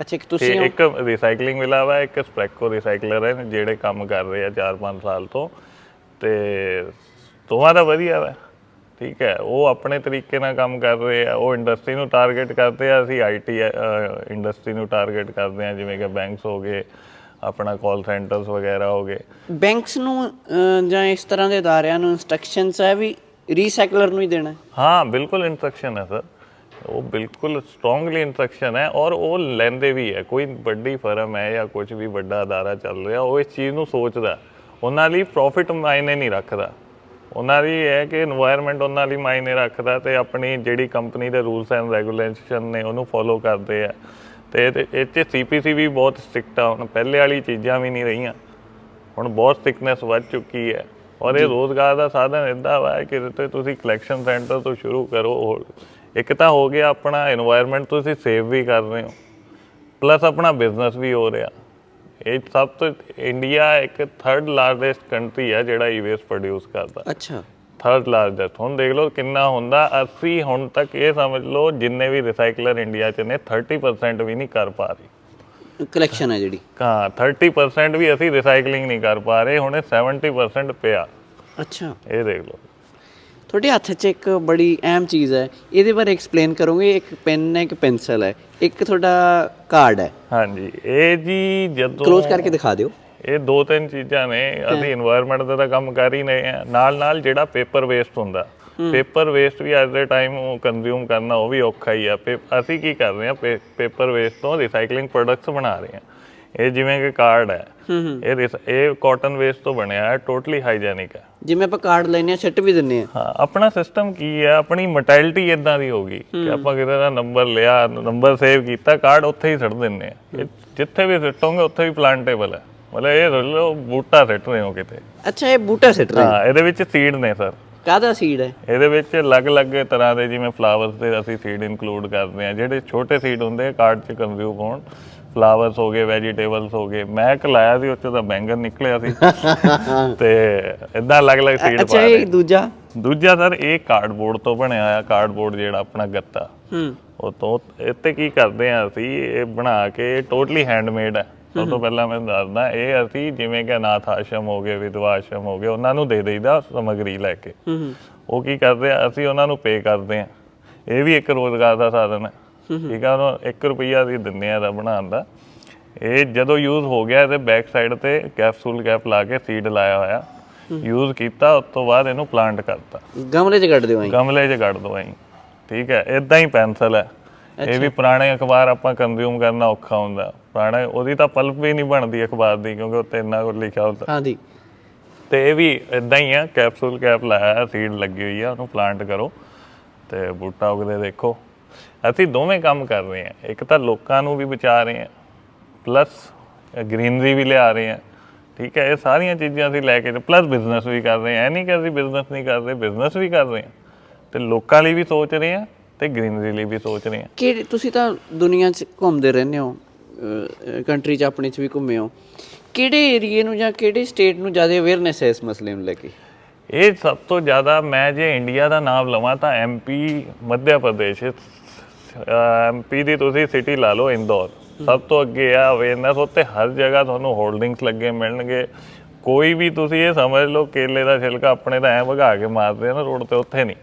ਅੱਛਾ ਇੱਕ ਤੇ ਤੁਸੀਂ ਹੋ? ਇੱਕ ਰੀਸਾਈਕਲਿੰਗ ਵਿਲਾ ਵਾ ਇੱਕ ਸਪ੍ਰੈਕੋ ਰੀਸਾਈਕਲਰ ਹੈ ਜਿਹੜੇ ਕੰਮ ਕਰ ਰਹੇ ਆ 4-5 ਸਾਲ ਤੋਂ। ਤੇ ਦੋਵਾਂ ਦਾ ਵਧੀਆ ਵਾ। ਠੀਕ ਹੈ ਉਹ ਆਪਣੇ ਤਰੀਕੇ ਨਾਲ ਕੰਮ ਕਰ ਰਹੇ ਆ ਉਹ ਇੰਡਸਟਰੀ ਨੂੰ ਟਾਰਗੇਟ ਕਰਦੇ ਆ ਅਸੀਂ ਆਈਟੀ ਇੰਡਸਟਰੀ ਨੂੰ ਟਾਰਗੇਟ ਕਰਦੇ ਆ ਜਿਵੇਂ ਕਿ ਬੈਂਕਸ ਹੋ ਗਏ ਆਪਣਾ ਕਾਲ ਸੈਂਟਰਸ ਵਗੈਰਾ ਹੋ ਗਏ। ਬੈਂਕਸ ਨੂੰ ਜਾਂ ਇਸ ਤਰ੍ਹਾਂ ਦੇ ਅਦਾਰਿਆਂ ਨੂੰ ਇਨਸਟਰਕਸ਼ਨਸ ਹੈ ਵੀ ਰੀਸਾਈਕਲਰ ਨੂੰ ਹੀ ਦੇਣਾ ਹੈ? ਹਾਂ ਬਿਲਕੁਲ ਇਨਸਟਰਕਸ਼ਨ ਹੈ ਸਰ ਉਹ ਬਿਲਕੁਲ ਸਟਰੋਂਗਲੀ ਇਨਸਟਰਕਸ਼ਨ ਹੈ ਔਰ ਉਹ ਲੈਂਦੇ ਵੀ ਹੈ। ਕੋਈ ਵੱਡੀ ਫਰਮ ਹੈ ਜਾਂ ਕੁਝ ਵੀ ਵੱਡਾ ਅਦਾਰਾ ਚੱਲ ਰਿਹਾ ਉਹ ਇਸ ਚੀਜ਼ ਨੂੰ ਸੋਚਦਾ ਉਹਨਾਂ ਲਈ ਪ੍ਰੋਫਿਟ ਮਾਇਨੇ ਨਹੀਂ ਰੱਖਦਾ। ਉਹਨਾਂ ਦੀ ਇਹ ਹੈ ਕਿ এনवायरमेंट ਉਹਨਾਂ ਲਈ ਮਾਇਨੇ ਰੱਖਦਾ ਤੇ ਆਪਣੀ ਜਿਹੜੀ ਕੰਪਨੀ ਦੇ ਰੂਲਸ ਐਂਡ ਰੈਗੂਲੇਸ਼ਨ ਨੇ ਉਹਨੂੰ ਫੋਲੋ ਕਰਦੇ ਆ। ਤੇ ਇਹ ਤੇ ਸੀਪੀਸੀ ਵੀ ਬਹੁਤ ਸਟ੍ਰਿਕਟ ਆ ਹੁਣ ਪਹਿਲੇ ਵਾਲੀ ਚੀਜ਼ਾਂ ਵੀ ਨਹੀਂ ਰਹੀਆਂ। ਹੁਣ ਬਹੁਤ ਸਟ੍ਰਿਕਨੈਸ ਵੱਧ ਚੁੱਕੀ ਹੈ। ਔਰ ਇਹ ਰੋਜ਼ਗਾਰ ਦਾ ਸਾਧਨ ਇਦਾਂ ਵਾ ਕਿ ਤੇ ਤੁਸੀਂ ਕਲੈਕਸ਼ਨ ਸੈਂਟਰ ਤੋਂ ਸ਼ੁਰੂ ਕਰੋ ਇੱਕ ਤਾਂ ਹੋ ਗਿਆ ਆਪਣਾ এনवायरमेंट ਤੁਸੀਂ ਸੇਵ ਵੀ ਕਰ ਰਹੇ ਹੋ। ਪਲੱਸ ਆਪਣਾ ਬਿਜ਼ਨਸ ਵੀ ਹੋ ਰਿਹਾ। ਇਹ ਸਭ ਤੋਂ ਇੰਡੀਆ ਇੱਕ ਥਰਡ ਲਾਰਜੈਸਟ ਕੰਟਰੀ ਹੈ ਜਿਹੜਾ ਈ-ਵੇਸਟ ਪ੍ਰੋਡਿਊਸ ਕਰਦਾ। ਅੱਛਾ। ਥਰਡ ਲਾਰਜੈਸਟ ਹੁਣ ਦੇਖ ਲਓ ਕਿੰਨਾ ਹੁੰਦਾ ਅਸੀਂ ਹੁਣ ਤੱਕ ਇਹ ਸਮਝ ਲਓ ਜਿੰਨੇ ਵੀ ਰਿਸਾਈਕਲਰ ਇੰਡੀਆ 'ਚ ਨੇ 30% ਵੀ ਨਹੀਂ ਕਰ ਪਾ ਰਹੇ। ਕਲੈਕਸ਼ਨ ਹੈ ਜਿਹੜੀ। ਹਾਂ 30% ਵੀ ਅਸੀਂ ਰਿਸਾਈਕਲਿੰਗ ਨਹੀਂ ਕਰ ਪਾ ਰਹੇ ਹੁਣੇ 70% ਪਿਆ। ਅੱਛਾ। ਇਹ ਦੇਖ ਲਓ। ਤੁਹਾਡੇ ਹੱਥ 'ਚ ਇੱਕ ਬੜੀ ਅਹਿਮ ਚੀਜ਼ ਹੈ ਇਹਦੇ ਬਾਰੇ ਐਕਸਪਲੇਨ ਕਰੋਗੇ ਇੱਕ ਪੈਨ ਹੈ ਇੱਕ ਪੈਨਸਲ ਹੈ ਇੱਕ ਤੁਹਾਡਾ ਕਾਰਡ ਹੈ। ਹਾਂਜੀ ਇਹ ਜੀ ਜਦੋਂ ਕਲੋਜ਼ ਕਰਕੇ ਦਿਖਾ ਦਿਓ। ਇਹ ਦੋ ਤਿੰਨ ਚੀਜ਼ਾਂ ਨੇ ਅਸੀਂ এনवायरमेंट ਦਾ ਕੰਮ ਕਰ ਹੀ ਰਹੇ ਆ ਨਾਲ ਨਾਲ ਜਿਹੜਾ ਪੇਪਰ ਵੇਸਟ ਹੁੰਦਾ ਪੇਪਰ ਵੇਸਟ ਵੀ ਅੱਜ ਦੇ ਟਾਈਮ ਉਹ ਕੰਜ਼ਿਊਮ ਕਰਨਾ ਉਹ ਵੀ ਔਖਾ ਹੀ ਆ। ਅਸੀਂ ਕੀ ਕਰ ਰਹੇ ਆ ਪੇਪਰ ਵੇਸਟ ਤੋਂ ਰੀਸਾਈਕਲਿੰਗ ਪ੍ਰੋਡਕਟਸ ਬਣਾ ਰਹੇ ਆ ਇਹ ਜਿਵੇਂ ਕਿ ਕਾਰਡ ਹੈ ਇਹ ਇਹ ਕਾਟਨ ਵੇਸਟ ਤੋਂ ਬਣਿਆ ਹੈ ਟੋਟਲੀ ਹਾਈਜੈਨਿਕ ਹੈ। ਜਿਵੇਂ ਆਪਾਂ ਕਾਰਡ ਲੈਨੇ ਆ ਛੱਟ ਵੀ ਦਿੰਨੇ ਆ ਹਾਂ ਆਪਣਾ ਸਿਸਟਮ ਕੀ ਹੈ? ਆਪਣੀ ਮੋਟੈਲਿਟੀ ਇਦਾਂ ਦੀ ਹੋਗੀ ਕਿ ਆਪਾਂ ਕਿਤੇ ਦਾ ਨੰਬਰ ਲਿਆ ਨੰਬਰ ਸੇਵ ਕੀਤਾ ਕਾਰਡ ਉੱਥੇ ਹੀ ਛੱਡ ਦਿੰਨੇ ਆ ਜਿੱਥੇ ਵੀ ਸਿੱਟੋਗੇ ਉੱਥੇ ਵੀ ਪਲਾਂਟੇਬਲ ਹੈ। ਮਤਲਬ ਇਹ ਲਓ ਬੂਟਾ ਸਿੱਟ ਰਹੇ ਹੋ ਕਿਤੇ। ਅੱਛਾ ਇਹ ਬੂਟਾ ਸਿੱਟ ਰਹੇ ਹਾਂ? ਇਹਦੇ ਵਿੱਚ ਸੀਡ ਨੇ ਸਰ ਕਾਹਦਾ ਸੀਡ ਹੈ? ਇਹਦੇ ਵਿੱਚ ਅਲੱਗ-ਅਲੱਗ ਤਰ੍ਹਾਂ ਦੇ ਜਿਵੇਂ ਫਲਾਵਰਸ ਦੇ ਅਸੀਂ ਸੀਡ ਇਨਕਲੂਡ ਕਰਦੇ ਆ ਜਿਹੜੇ ਛੋਟੇ ਸੀਡ ਹੁੰਦੇ ਆ ਕਾਰਡ 'ਚ ਕੰਜ਼ਿਊਮ ਹੋਣ। ਫਲਾਵਰਸ ਹੋ ਗਏ ਵੈਜੀਟੇਬਲਸ ਹੋ ਗਏ। ਮੈਂ ਇੱਕ ਲਾਇਆ ਸੀ ਉੱਥੇ ਤਾਂ ਬੈਂਗਨ ਨਿਕਲਿਆ ਸੀ। ਤੇ ਇਦਾਂ ਅਲੱਗ-ਅਲੱਗ ਸੀਡ ਅੱਛਾ ਪਾ ਇਹ ਦੂਜਾ? ਦੂਜਾ ਸਰ ਇਹ ਕਾਰਡਬੋਰਡ ਤੋਂ ਬਣਿਆ ਹੋਇਆ ਕਾਰਡਬੋਰਡ ਜਿਹੜਾ ਆਪਣਾ ਗੱਤਾ। ਹੂੰ। ਉਹ ਤੋਂ ਇੱਥੇ ਕੀ ਕਰਦੇ ਆ ਅਸੀਂ ਇਹ ਬਣਾ ਕੇ ਟੋਟਲੀ ਹੈਂਡਮੇਡ ਹੈ। ਸਭ ਤੋਂ ਪਹਿਲਾਂ ਮੈਂ ਦੱਸਦਾ ਇਹ ਅਸੀਂ ਜਿਵੇਂ ਕਿ ਅਨਾਥ ਆਸ਼ਰਮ ਹੋ ਗਏ ਵਿਧਵਾ ਆਸ਼ਰਮ ਹੋ ਗਏ ਉਹਨਾਂ ਨੂੰ ਦੇ ਦੇਈਦਾ ਸਮਗਰੀ ਲੈ ਕੇ। ਉਹ ਕੀ ਕਰਦੇ ਆ ਅਸੀਂ ਉਹਨਾਂ ਨੂੰ ਪੇ ਕਰਦੇ ਆ। ਇਹ ਵੀ ਇੱਕ ਰੋਜ਼ਗਾਰ ਦਾ ਸਾਧਨ ਹੈ। ਠੀਕ ਆ ਉਹਨੂੰ 1 ਰੁਪਈਆ ਦੀ ਦਿੰਦੇ ਆ ਦਾ ਬਣਾਉਣ ਦਾ। ਇਹ ਜਦੋਂ ਯੂਜ਼ ਹੋ ਗਿਆ ਇਹਦੇ ਬੈਕ ਸਾਈਡ ਤੇ ਕੈਪਸੂਲ ਕੈਪ ਲਾ ਕੇ ਸੀਡ ਲਾਇਆ ਹੋਇਆ। ਯੂਜ਼ ਕੀਤਾ ਉਸ ਤੋਂ ਬਾਅਦ ਇਹਨੂੰ ਪਲਾਂਟ ਕਰਤਾ। ਗਮਲੇ 'ਚ ਕੱਢ ਦਿਓ ਐਂ। ਗਮਲੇ 'ਚ ਕੱਢ ਦੋ ਐਂ। ਠੀਕ ਹੈ ਇਦਾਂ ਹੀ ਪੈਨਸਲ ਹੈ ਇਹ ਵੀ ਪੁਰਾਣੇ ਅਖਬਾਰ ਆਪਾਂ ਕੰਜ਼ਿਊਮ ਕਰਨਾ ਔਖਾ ਹੁੰਦਾ। ਪੁਰਾਣੇ ਉਹਦੀ ਤਾਂ ਪਲਪ ਵੀ ਨਹੀਂ ਬਣਦੀ ਅਖਬਾਰ ਦੀ ਕਿਉਂਕਿ ਉੱਤੇ ਇੰਨਾ ਕੁਝ ਲਿਖਿਆ ਹੁੰਦਾ। ਹਾਂ ਜੀ। ਤੇ ਇਹ ਵੀ ਇਦਾਂ ਹੀ ਆ ਕੈਪਸੂਲ ਕੈਪ ਲਾਇਆ ਸੀਡ ਲੱਗੀ ਹੋਈ ਆ ਉਹਨੂੰ ਪਲਾਂਟ ਕਰੋ। ਤੇ ਬੂਟਾ ਉਗਦੇ ਦੇਖੋ। ਅਸੀਂ ਦੋਵੇਂ ਕੰਮ ਕਰ ਰਹੇ ਆ ਇੱਕ ਤਾਂ ਲੋਕਾਂ ਨੂੰ ਵੀ ਬਚਾ ਰਹੇ ਆ ਪਲੱਸ ਗ੍ਰੀਨਰੀ ਵੀ ਲਿਆ ਰਹੇ ਆ ਠੀਕ ਹੈ ਇਹ ਸਾਰੀਆਂ ਚੀਜ਼ਾਂ ਅਸੀਂ ਲੈ ਕੇ ਪਲੱਸ ਬਿਜ਼ਨਸ ਵੀ ਕਰ ਰਹੇ ਆ ਇਹ ਨਹੀਂ ਕਿ ਅਸੀਂ ਬਿਜ਼ਨਸ ਨਹੀਂ ਕਰ ਰਹੇ ਬਿਜ਼ਨਸ ਵੀ ਕਰ ਰਹੇ ਆ ਤੇ ਲੋਕਾਂ ਲਈ ਵੀ ਸੋਚ ਰਹੇ ਆ ਤੇ ਗ੍ਰੀਨਰੀ ਲਈ ਵੀ ਸੋਚ ਰਹੇ ਆ ਕਿ ਤੁਸੀਂ ਤਾਂ ਦੁਨੀਆ 'ਚ ਘੁੰਮਦੇ ਰਹਿੰਦੇ ਹੋ ਕੰਟਰੀ 'ਚ ਆਪਣੇ 'ਚ ਵੀ ਘੁੰਮੇ ਹੋ। ਕਿਹੜੇ ਏਰੀਏ ਨੂੰ ਜਾਂ ਕਿਹੜੇ ਸਟੇਟ ਨੂੰ ਜ਼ਿਆਦਾ ਅਵੇਅਰਨੈਸ ਹੈ ਇਸ ਮਸਲੇ ਨੂੰ ਲੈ ਕੇ? ਇਹ ਸਭ ਤੋਂ ਜ਼ਿਆਦਾ ਮੈਂ ਜੇ ਇੰਡੀਆ ਦਾ ਨਾਮ ਲਵਾਂ ਤਾਂ ਐਮਪੀ ਮੱਧ ਪ੍ਰਦੇਸ਼ ਐਮਪੀ ਦੀ ਤੁਸੀਂ ਸਿਟੀ ਲਾ ਲਓ ਇੰਦੌਰ। ਸਭ ਤੋਂ ਅੱਗੇ ਆ ਅਵੇਅਰਨੈਸ ਉੱਤੇ ਹਰ ਜਗ੍ਹਾ ਤੁਹਾਨੂੰ ਹੋਲਡਿੰਗਸ ਲੱਗੇ ਮਿਲਣਗੇ। ਕੋਈ ਵੀ ਤੁਸੀਂ ਇਹ ਸਮਝ ਲਓ ਕੇਲੇ ਦਾ ਛਿਲਕਾ ਆਪਣੇ ਤਾਂ ਐ ਵਗਾ ਕੇ ਮਾਰਦੇ ਆ ਨਾ ਰੋਡ ਤੇ ਉੱਥੇ ਨਹੀਂ।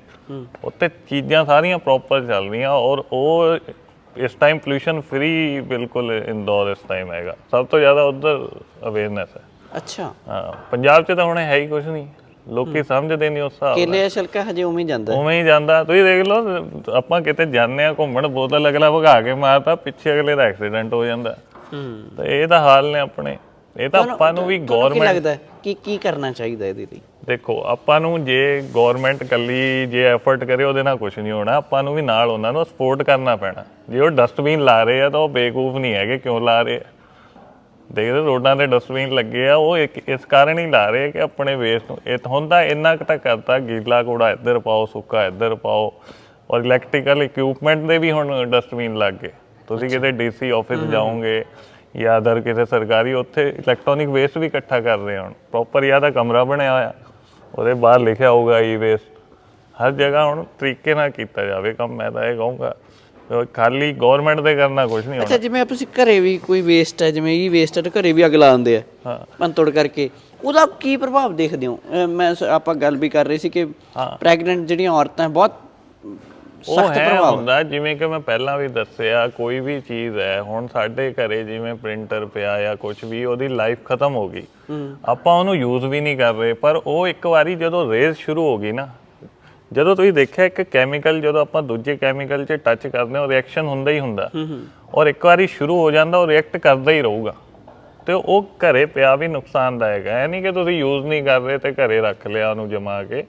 ਉੱਤੇ ਚੀਜ਼ਾਂ ਸਾਰੀਆਂ ਪ੍ਰੋਪਰ ਚੱਲ ਰਹੀਆਂ ਔਰ ਉਹ ਇਸ ਟਾਈਮ ਪੋਲੂਸ਼ਨ ਫ੍ਰੀ ਬਿਲਕੁਲ ਇੰਦੌਰ ਇਸ ਟਾਈਮ ਹੈਗਾ। ਸਭ ਤੋਂ ਜ਼ਿਆਦਾ ਉਧਰ ਅਵੇਅਰਨੈਸ ਹੈ। ਅੱਛਾ। ਹਾਂ ਪੰਜਾਬ 'ਚ ਤਾਂ ਹੁਣ ਹੈ ਹੀ ਕੁਝ ਨਹੀਂ। ਲੋਕੀ ਸਮਝਦੇ ਨਹੀਂ ਉਸ ਹਿਸਾਬ ਨਾਲ। ਕੇਲੇ ਦਾ ਛਿਲਕਾ ਹਜੇ ਉਵੇਂ ਹੀ ਜਾਂਦਾ ਹੈ। ਉਵੇਂ ਹੀ ਜਾਂਦਾ। ਤੁਸੀਂ ਦੇਖ ਲਓ ਆਪਾਂ ਕਿਤੇ ਜਾਂਦੇ ਆ ਘੁੰਮਣ ਬੋਤਲ ਅਗਲਾ ਭਗਾ ਕੇ ਮਾਰਦਾ ਪਿੱਛੇ ਅਗਲੇ ਦਾ ਐਕਸੀਡੈਂਟ ਹੋ ਜਾਂਦਾ। ਹੂੰ। ਤੇ ਇਹ ਤਾਂ ਹਾਲ ਨੇ ਆਪਣੇ। ਇਹ ਤਾਂ ਆਪਾਂ ਨੂੰ ਵੀ ਤੁਹਾਨੂੰ ਕੀ ਗਵਰਨਮੈਂਟ ਲੱਗਦਾ ਹੈ ਕਿ ਕੀ ਕਰਨਾ ਚਾਹੀਦਾ ਇਹਦੇ ਲਈ? ਦੇਖੋ ਆਪਾਂ ਨੂੰ ਜੇ ਗਵਰਨਮੈਂਟ ਕੱਲੀ ਜੇ ਐਫਰਟ ਕਰੇ ਉਹਦੇ ਨਾਲ ਕੁਝ ਨਹੀਂ ਹੋਣਾ। ਆਪਾਂ ਨੂੰ ਵੀ ਨਾਲ ਉਹਨਾਂ ਨੂੰ ਸਪੋਰਟ ਕਰਨਾ ਪੈਣਾ। ਜੇ ਉਹ ਡਸਟਬਿਨ ਲਾ ਰਹੇ ਆ ਤਾਂ ਉਹ ਬੇਕੂਫ ਨਹੀਂ ਹੈਗੇ ਕਿਉਂ ਲਾ ਰਹੇ ਆ? ਦੇਖਦੇ ਰੋਡਾਂ ਤੇ ਡਸਟਬਿਨ ਲੱਗੇ ਆ ਉਹ ਇੱਕ ਇਸ ਕਾਰਨ ਹੀ ਲਾ ਰਹੇ ਆ ਕਿ ਆਪਣੇ ਵੇਸਟ ਨੂੰ ਇਹ ਤਾਂ ਹੁੰਦਾ ਇੰਨਾ ਕੁ ਤਾਂ ਕਰਤਾ ਗੀਲਾ ਕੂੜਾ ਇੱਧਰ ਪਾਓ ਸੁੱਕਾ ਇੱਧਰ ਪਾਓ ਔਰ ਇਲੈਕਟ੍ਰੀਕਲ ਇਕਵਿਪਮੈਂਟ ਦੇ ਵੀ ਹੁਣ ਡਸਟਬਿਨ ਲੱਗ ਗਏ। ਤੁਸੀਂ ਕਿਤੇ ਡੀਸੀ ਆਫਿਸ ਜਾਓਗੇ ਜਾਂ ਅਦਰ ਕਿਸੇ ਸਰਕਾਰੀ ਉੱਥੇ ਇਲੈਕਟ੍ਰੋਨਿਕ ਵੇਸਟ ਵੀ ਇਕੱਠਾ ਕਰ ਰਹੇ ਹੁਣ। ਪ੍ਰੋਪਰ ਜਾਂ ਤਾਂ ਕਮਰਾ ਬਣਿਆ ਹੋਇਆ ਉਹਦੇ ਬਾਹਰ ਲਿਖਿਆ ਹੋਊਗਾ ਈ ਵੇਸਟ ਹਰ ਜਗ੍ਹਾ ਹੁਣ ਤਰੀਕੇ ਨਾਲ ਕੀਤਾ ਜਾਵੇ ਕੰਮ ਮੈਂ ਤਾਂ ਇਹ ਕਹੂੰਗਾ। ਖਾਲੀ ਗਵਰਨਮੈਂਟ ਦੇ ਕਰਨਾ ਕੁਝ ਨਹੀਂ ਹੋਣਾ। ਅੱਛਾ ਜਿਵੇਂ ਤੁਸੀਂ ਘਰੇ ਵੀ ਕੋਈ ਵੇਸਟ ਹੈ ਜਿਵੇਂ ਇਹ ਵੇਸਟ ਹੈ ਤਾਂ ਘਰੇ ਵੀ ਅੱਗ ਲਾ ਦਿੰਦੇ ਆ ਹਾਂ। ਪੰਤੋੜ ਕਰਕੇ। ਉਹਦਾ ਕੀ ਪ੍ਰਭਾਵ ਦੇਖਦੇ ਹੋ? ਅਹ ਮੈਂ ਸ- ਆਪਾਂ ਗੱਲ ਵੀ ਕਰ ਰਹੇ ਸੀ ਕਿ। ਪ੍ਰੈਗਨੈਂਟ ਜਿਹੜੀਆਂ ਔਰਤਾਂ ਹੈ, ਬਹੁਤ ਉਹ ਸਖਤ ਹੈ ਪ੍ਰਭਾਵ ਹੁੰਦਾ ਜਿਵੇਂ ਕਿ ਮੈਂ ਪਹਿਲਾਂ ਵੀ ਦੱਸਿਆ ਕੋਈ ਵੀ ਚੀਜ਼ ਹੈ ਹੁਣ ਸਾਡੇ ਘਰੇ ਜਿਵੇਂ ਪ੍ਰਿੰਟਰ ਪਿਆ ਜਾਂ ਕੁਝ ਵੀ ਉਹਦੀ ਲਾਈਫ ਖਤਮ ਹੋ ਗਈ। ਆਪਾਂ ਉਹਨੂੰ ਯੂਜ਼ ਵੀ ਨਹੀਂ ਕਰ ਰਹੇ ਪਰ ਉਹ ਇੱਕ ਵਾਰੀ ਜਦੋਂ ਰੇਜ਼ ਸ਼ੁਰੂ ਹੋ ਗਈ ਨਾ ਜਦੋਂ ਤੁਸੀਂ ਦੇਖਿਆ ਇੱਕ ਕੈਮੀਕਲ ਜਦੋਂ ਆਪਾਂ ਦੂਜੇ ਕੈਮੀਕਲ 'ਚ ਟੱਚ ਕਰਦੇ ਹਾਂ ਉਹ ਰਿਐਕਸ਼ਨ ਹੁੰਦਾ ਹੀ ਹੁੰਦਾ। ਔਰ ਇੱਕ ਵਾਰੀ ਸ਼ੁਰੂ ਹੋ ਜਾਂਦਾ ਉਹ ਰਿਐਕਟ ਕਰਦਾ ਹੀ ਰਹੂਗਾ। ਤੇ ਉਹ ਘਰੇ ਪਿਆ ਵੀ ਨੁਕਸਾਨਦਾਇਕ ਹੈ। ਨਹੀਂ ਕਿ ਤੁਸੀਂ ਯੂਜ਼ ਨਹੀਂ ਕਰ ਰਹੇ ਤੇ ਘਰੇ ਰੱਖ ਲਿਆ ਉਹਨੂੰ ਜਮਾ ਕੇ।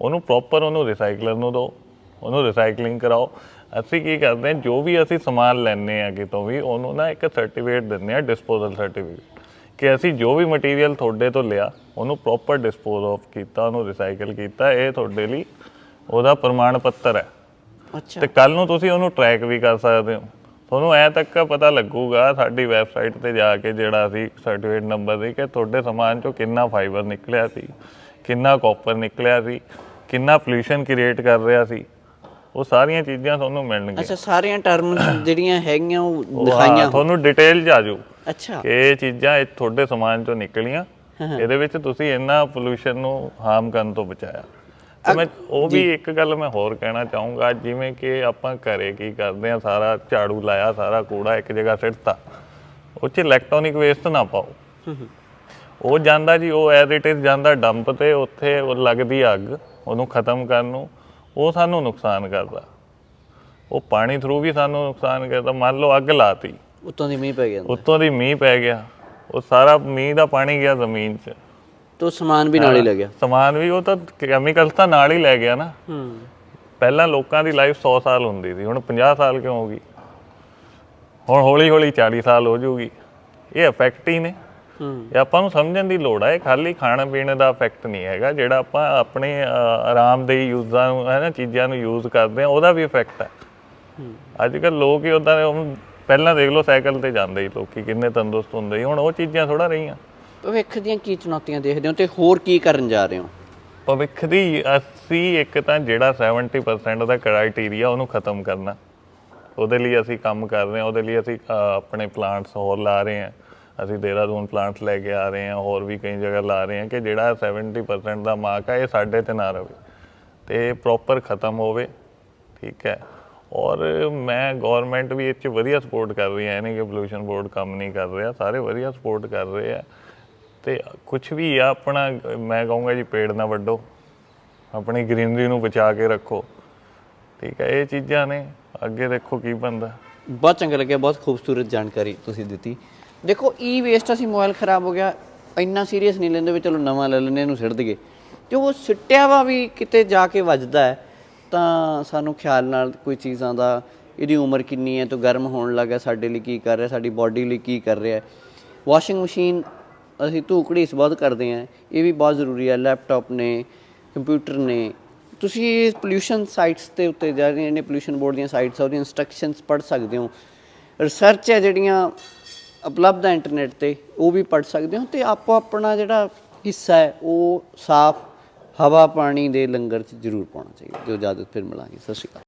ਉਹਨੂੰ ਪ੍ਰੋਪਰ ਉਹਨੂੰ ਰਿਸਾਈਕਲਰ ਨੂੰ ਦਿਓ ਉਹਨੂੰ ਰਿਸਾਈਕਲਿੰਗ ਕਰਾਓ। ਅਸੀਂ ਕੀ ਕਰਦੇ ਹਾਂ ਜੋ ਵੀ ਅਸੀਂ ਸਮਾਨ ਲੈਣੇ ਆ ਕਿਤੋਂ ਵੀ ਉਹਨੂੰ ਨਾ ਇੱਕ ਸਰਟੀਫਿਕੇਟ ਦਿੰਦੇ ਆ ਡਿਸਪੋਜ਼ਲ ਸਰਟੀਫਿਕੇਟ ਕਿ ਅਸੀਂ ਜੋ ਵੀ ਮਟੀਰੀਅਲ ਤੁਹਾਡੇ ਤੋਂ ਲਿਆ ਉਹਨੂੰ ਪ੍ਰੋਪਰ ਡਿਸਪੋਜ਼ ਆਫ ਕੀਤਾ ਉਹਨੂੰ ਰਿਸਾਈਕਲ ਕੀਤਾ ਇਹ ਤੁਹਾਡੇ ਲਈ ਉਹਦਾ ਪ੍ਰਮਾਣ ਪੱਤਰ ਹੈ। ਅੱਛਾ। ਤੇ ਕੱਲ ਨੂੰ ਤੁਸੀਂ ਉਹਨੂੰ ਟਰੈਕ ਵੀ ਕਰ ਸਕਦੇ ਹੋ। ਤੁਹਾਨੂੰ ਐ ਤੱਕ ਪਤਾ ਲੱਗੂਗਾ ਸਾਡੀ ਵੈਬਸਾਈਟ ਤੇ ਜਾ ਕੇ ਜਿਹੜਾ ਅਸੀਂ ਸਰਟੀਫਿਕੇਟ ਨੰਬਰ ਦੇ ਕਿ ਤੁਹਾਡੇ ਸਮਾਨ ਚੋਂ ਕਿੰਨਾ ਫਾਈਬਰ ਨਿਕਲਿਆ ਸੀ ਕਿੰਨਾ ਕਾਪਰ ਨਿਕਲਿਆ ਸੀ ਕਿੰਨਾ ਪੋਲੂਸ਼ਨ ਕ੍ਰੀਏਟ ਕਰ ਰਿਹਾ ਸੀ। ਉਹ ਸਾਰੀਆਂ ਚੀਜ਼ਾਂ ਤੁਹਾਨੂੰ ਮਿਲਣਗੀਆਂ। ਅੱਛਾ ਸਾਰੀਆਂ ਟਰਮਸ ਜਿਹੜੀਆਂ ਹੈਗੀਆਂ ਉਹ ਦਿਖਾਈਆਂ। ਤੁਹਾਨੂੰ ਡਿਟੇਲ ਚ ਆ ਜਾਊ ਅੱਛਾ। ਕਿ ਇਹ ਚੀਜ਼ਾਂ ਇਹ ਤੁਹਾਡੇ ਸਮਾਨ ਚੋਂ ਨਿਕਲੀਆਂ। ਇਹਦੇ ਵਿੱਚ ਤੁਸੀਂ ਇੰਨਾ ਪੋਲੂਸ਼ਨ ਨੂੰ ਹਾਰਮ ਕਰਨ ਤੋਂ ਬਚਾਇਆ। ਤੇ ਮੈਂ ਉਹ ਵੀ ਇੱਕ ਗੱਲ ਮੈਂ ਹੋਰ ਕਹਿਣਾ ਚਾਹੂੰਗਾ ਜਿਵੇਂ ਕਿ ਆਪਾਂ ਘਰੇ ਕੀ ਕਰਦੇ ਆ ਸਾਰਾ ਝਾੜੂ ਲਾਇਆ ਸਾਰਾ ਕੂੜਾ ਇੱਕ ਜਗ੍ਹਾ ਸਿੱਟਤਾ ਉਹ 'ਚ ਇਲੈਕਟ੍ਰੋਨਿਕ ਵੇਸਟ ਨਾ ਪਾਓ। ਉਹ ਜਾਂਦਾ ਜੀ ਉਹ ਐਜ਼ ਇਟ ਇਜ਼ ਜਾਂਦਾ ਡੰਪ ਤੇ ਉੱਥੇ ਉਹ ਲੱਗਦੀ ਅੱਗ ਉਹਨੂੰ ਖਤਮ ਕਰਨ ਨੂੰ ਉਹ ਸਾਨੂੰ ਨੁਕਸਾਨ ਕਰਦਾ। ਉਹ ਪਾਣੀ ਥਰੂ ਵੀ ਸਾਨੂੰ ਨੁਕਸਾਨ ਕਰਦਾ। ਮੰਨ ਲਓ ਅੱਗ ਲਾਤੀ। ਉੱਤੋਂ ਦੀ ਮੀਂਹ ਪੈ ਗਿਆ ਉੱਤੋਂ ਦੀ ਮੀਂਹ ਪੈ ਗਿਆ। ਉਹ ਸਾਰਾ ਮੀਂਹ ਦਾ ਪਾਣੀ ਗਿਆ ਜ਼ਮੀਨ 'ਚ। ਤੋ ਸਮਾਨ ਵੀ ਨਾਲ ਹੀ ਲੱਗਿਆ ਸਮਾਨ ਵੀ ਉਹ ਤਾਂ ਕੈਮੀਕਲਸ ਤਾਂ ਨਾਲ ਹੀ ਲੈ ਗਿਆ ਨਾ। ਹੂੰ। ਪਹਿਲਾਂ ਲੋਕਾਂ ਦੀ ਲਾਈਫ 100 ਸਾਲ ਹੁੰਦੀ ਸੀ ਹੁਣ 50 ਸਾਲ ਕਿਉਂ ਹੋ ਗਈ? ਹੁਣ ਹੌਲੀ ਹੌਲੀ 40 ਸਾਲ ਹੋ ਜਾਊਗੀ। ਇਹ ਇਫੈਕਟ ਹੀ ਨੇ। ਹੂੰ। ਇਹ ਆਪਾਂ ਨੂੰ ਸਮਝਣ ਦੀ ਲੋੜ ਹੈ ਇਹ ਖਾਲੀ ਖਾਣ ਪੀਣ ਦਾ ਇਫੈਕਟ ਨਹੀਂ ਹੈਗਾ ਜਿਹੜਾ ਆਪਾਂ ਆਪਣੇ ਅ, ਆਰਾਮਦੇਹੀ ਯੂਜ਼ਾਂ ਨੂੰ ਹੈ ਨਾ ਚੀਜ਼ਾਂ ਨੂੰ ਯੂਜ਼ ਕਰਦੇ ਆ ਉਹਦਾ ਵੀ ਇਫੈਕਟ ਹੈ। ਅੱਜ ਕੱਲ ਲੋਕ ਹੀ ਉਦਾਂ ਪਹਿਲਾਂ ਦੇਖ ਲਓ ਸਾਈਕਲ ਤੇ ਜਾਂਦੇ ਸੀ ਲੋਕੀ ਕਿੰਨੇ ਤੰਦਰੁਸਤ ਹੁੰਦੇ ਸੀ ਹੁਣ ਉਹ ਚੀਜ਼ਾਂ ਥੋੜਾ ਰਹੀਆਂ। ਭਵਿੱਖ ਦੀਆਂ ਕੀ ਚੁਣੌਤੀਆਂ ਦੇਖਦੇ ਹੋ ਤੇ ਹੋਰ ਕੀ ਕਰਨ ਜਾ ਰਹੇ ਹੋ? ਭਵਿੱਖ ਦੀ ਅਸੀਂ ਇੱਕ ਤਾਂ ਜਿਹੜਾ 70% ਦਾ ਕ੍ਰਾਈਟੇਰੀਆ ਉਹਨੂੰ ਖਤਮ ਕਰਨਾ। ਉਹਦੇ ਲਈ ਅਸੀਂ ਕੰਮ ਕਰ ਰਹੇ ਹਾਂ, ਉਹਦੇ ਲਈ ਅਸੀਂ ਆਪਣੇ ਪਲਾਂਟਸ ਹੋਰ ਲਾ ਰਹੇ ਹਾਂ। ਅਸੀਂ ਦੇਹਰਾਦੂਨ ਪਲਾਂਟਸ ਲੈ ਕੇ ਆ ਰਹੇ ਹਾਂ, ਹੋਰ ਵੀ ਕਈ ਜਗ੍ਹਾ ਲਾ ਰਹੇ ਹਾਂ ਕਿ ਜਿਹੜਾ 70% ਦਾ ਮਾਰਕ ਹੈ ਇਹ ਸਾਡੇ ਤੇ ਨਾ ਰਵੇ। ਤੇ ਪ੍ਰੋਪਰ ਖਤਮ ਹੋਵੇ, ਠੀਕ ਹੈ। ਔਰ ਮੈਂ ਗਵਰਨਮੈਂਟ ਵੀ ਇਹ 'ਚ ਵਧੀਆ ਸਪੋਰਟ ਕਰ ਰਹੀ ਹੈ, ਇਹ ਨਹੀਂ ਕਿ ਪੋਲੂਸ਼ਨ ਬੋਰਡ ਕੰਮ ਨਹੀਂ ਕਰ ਰਿਹਾ, ਸਾਰੇ ਵਧੀਆ ਸਪੋਰਟ ਕਰ ਰਹੇ ਆ। ਤੇ ਕੁਝ ਵੀ ਆ, ਆਪਣਾ, ਮੈਂ ਕਹੂੰਗਾ ਜੀ ਪੇੜ ਨਾ ਵੱਢੋ। ਆਪਣੀ ਗ੍ਰੀਨਰੀ ਨੂੰ ਬਚਾ ਕੇ ਰੱਖੋ। ਠੀਕ ਹੈ ਇਹ ਚੀਜ਼ਾਂ ਨੇ। ਅੱਗੇ ਦੇਖੋ ਕੀ ਬਣਦਾ। ਬਹੁਤ ਚੰਗਾ ਲੱਗਿਆ, ਬਹੁਤ ਖੂਬਸੂਰਤ ਜਾਣਕਾਰੀ ਤੁਸੀਂ ਦਿੱਤੀ। ਦੇਖੋ ਈ ਵੇਸਟ ਅਸੀਂ ਮੋਬਾਈਲ ਖਰਾਬ ਹੋ ਗਿਆ, ਇੰਨਾ ਸੀਰੀਅਸ ਨਹੀਂ ਲੈਂਦੇ ਵੀ ਚਲੋ ਨਵਾਂ ਲੈ ਲੈਂਦੇ, ਇਹਨੂੰ ਸਿੱਟ ਦਈਏ। ਤੇ ਉਹ ਸਿੱਟਿਆ ਵਾ ਵੀ ਕਿਤੇ ਜਾ ਕੇ ਵੱਜਦਾ ਹੈ, ਤਾਂ ਸਾਨੂੰ ਖਿਆਲ ਨਾਲ ਕੋਈ ਚੀਜ਼ਾਂ ਦਾ, ਇਹਦੀ ਉਮਰ ਕਿੰਨੀ ਹੈ, ਤੋਂ ਗਰਮ ਹੋਣ ਲੱਗਾ ਸਾਡੇ ਲਈ ਕੀ ਕਰ ਰਿਹਾ, ਸਾਡੀ ਬਾਡੀ ਲਈ ਕੀ ਕਰ ਰਿਹਾ ਵਾਸ਼ਿੰਗ ਮਸ਼ੀਨ ਅਸੀਂ ਧੂ ਘੜੀਸ ਬਹੁਤ ਕਰਦੇ ਹਾਂ। ਇਹ ਵੀ ਬਹੁਤ ਜ਼ਰੂਰੀ ਹੈ ਲੈਪਟਾਪ ਨੇ ਕੰਪਿਊਟਰ ਨੇ। ਤੁਸੀਂ ਪੋਲੂਸ਼ਨ ਸਾਈਟਸ ਤੇ ਉੱਤੇ ਜਾ ਰਹੀਆਂ ਨੇ ਪੋਲੂਸ਼ਨ ਬੋਰਡ ਦੀਆਂ ਸਾਈਟਸ ਉਹਦੀਆਂ ਇਨਸਟਰਕਸ਼ਨਸ ਪੜ੍ਹ ਸਕਦੇ ਹੋ। ਰਿਸਰਚ ਹੈ ਜਿਹੜੀਆਂ ਉਪਲਬਧ ਹੈ ਇੰਟਰਨੈਟ ਤੇ, ਉਹ ਵੀ ਪੜ੍ਹ ਸਕਦੇ ਹੋ ਤੇ ਆਪੋ ਆਪਣਾ ਜਿਹੜਾ ਹਿੱਸਾ ਹੈ, ਉਹ ਸਾਫ਼ ਹਵਾ ਪਾਣੀ ਦੇ ਲੰਗਰ 'ਚ ਜ਼ਰੂਰ ਪਾਉਣਾ ਚਾਹੀਦਾ। ਜੋ ਇਜਾਜ਼ਤ ਫਿਰ ਮਿਲਾਂਗੇ। ਸਤਿ ਸ਼੍ਰੀ ਅਕਾਲ।